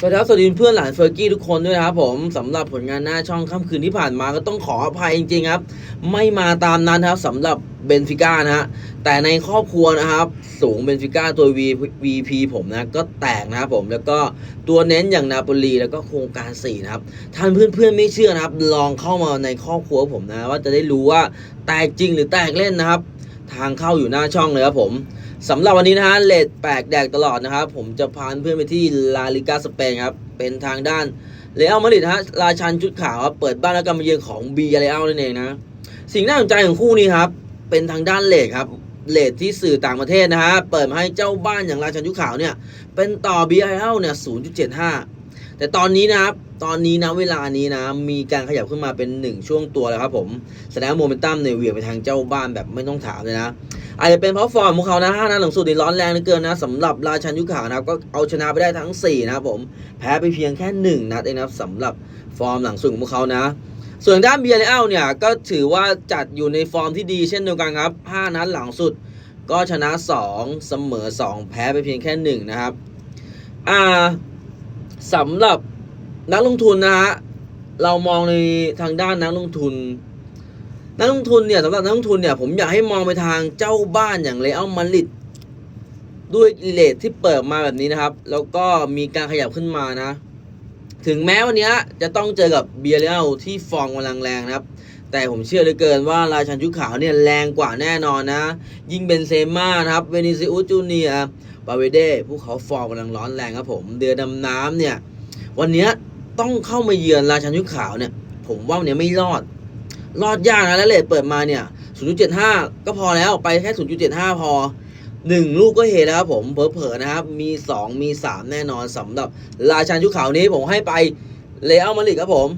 สวัสดีครับสวัสดีเพื่อนหลานเฟอร์กี้ทุกคนด้วยนะครับผมสำหรับผลงานหน้าช่องค่ำคืนที่ผ่านมาก็ต้องขออภัยจริงๆครับ ไม่มาตามนั้นครับสำหรับเบนฟิก้านะฮะแต่ในครอบครัวนะครับ สูงเบนฟิก้าตัว V VP ผมนะก็แตกนะครับผมแล้วก็ตัวเน้นอย่างนาโปลีแล้วก็โครงการ 4 นะครับท่านเพื่อนๆไม่เชื่อนะครับ ลองเข้ามาในครอบครัวผมนะ ว่าจะได้รู้ว่าแตกจริงหรือแตกเล่นนะครับ ทางเข้าอยู่หน้าช่องเลยครับผม สำหรับวันนี้นะฮะเลดแปลกแดกตลอดนะครับ ผมจะพาเพื่อนไปที่ลาลิกาสเปนครับ เป็นทางด้านเรอัลมาดริดฮะราชันชุดขาวครับเปิดบ้านแล้วก็มาเยือนของบีเรอัลนั่นเองนะ สิ่งน่าสนใจของคู่นี้ครับ เป็นทางด้านเลทครับเลทที่สื่อต่างประเทศนะฮะ เปิดมาให้เจ้าบ้านอย่างราชันชุดขาวเนี่ย เป็นต่อ BIL เนี่ย 0.75 แต่ตอนนี้นะครับ ตอนนี้นะเวลานี้นะ มีการขยับขึ้นมาเป็น1ช่วงตัวแล้วครับผมแสดงโมเมนตัมเนี่ยเหวี่ยงไปทางเจ้าบ้านแบบไม่ต้องถามเลยนะอาจจะเป็นเพราะฟอร์มของเขานะห้านัดหลังสุดนี่ร้อนแรงเหลือเกินนะสำหรับราชันยุขานะครับก็เอาชนะไปได้ทั้ง 4 นะครับผม แพ้ไปเพียงแค่1นัดเองนะครับสำหรับฟอร์มหลังสุดของพวกเขานะ ส่วนด้านเบียร์เลอลเนี่ยก็ถือว่าจัดอยู่ในฟอร์มที่ดีเช่นเดียวกันครับ 5 นัดหลังสุดก็ชนะ 2 เสมอ 2 แพ้ไปเพียงแค่ 1 นะครับอ่าสำหรับ นักลงทุนนะฮะเรามองในทางด้านนักลงทุน นักลงทุนเนี่ยสำหรับนักลงทุนเนี่ยผมอยากให้มองไปทางเจ้าบ้านอย่างเรอัลมาริดด้วยเลทที่เปิดมาแบบนี้นะครับ แล้วก็มีการขยับขึ้นมานะ ถึงแม้วันนี้จะต้องเจอกับเบียร์เรอัลที่ฟอร์มกำลังแรงนะครับ แต่ผมเชื่อเหลือเกินว่าราชันชุดขาวเนี่ยแรงกว่าแน่นอนนะ ยิ่งเบนเซม่านะครับเวนิซิอุจูเนียบาเวเดพวกเขาฟอร์มกำลังร้อนแรงครับผม เดือดำน้ำเนี่ย วันนี้ ต้องเข้ามาเยือนราชันยุคขาวเนี่ย ผมว่าวันเนี่ยไม่รอด รอดยากนะแล้วเลทเปิดมาเนี่ย 0.75 ก็พอแล้วไปแค่ 0.75 พอ 1 ลูกก็เฮแล้วครับผมเผลอๆนะครับ มี 2 มี 3 แน่นอนสำหรับราชันชุดขาวนี้ผมให้ไปเลเอามาลิกครับผม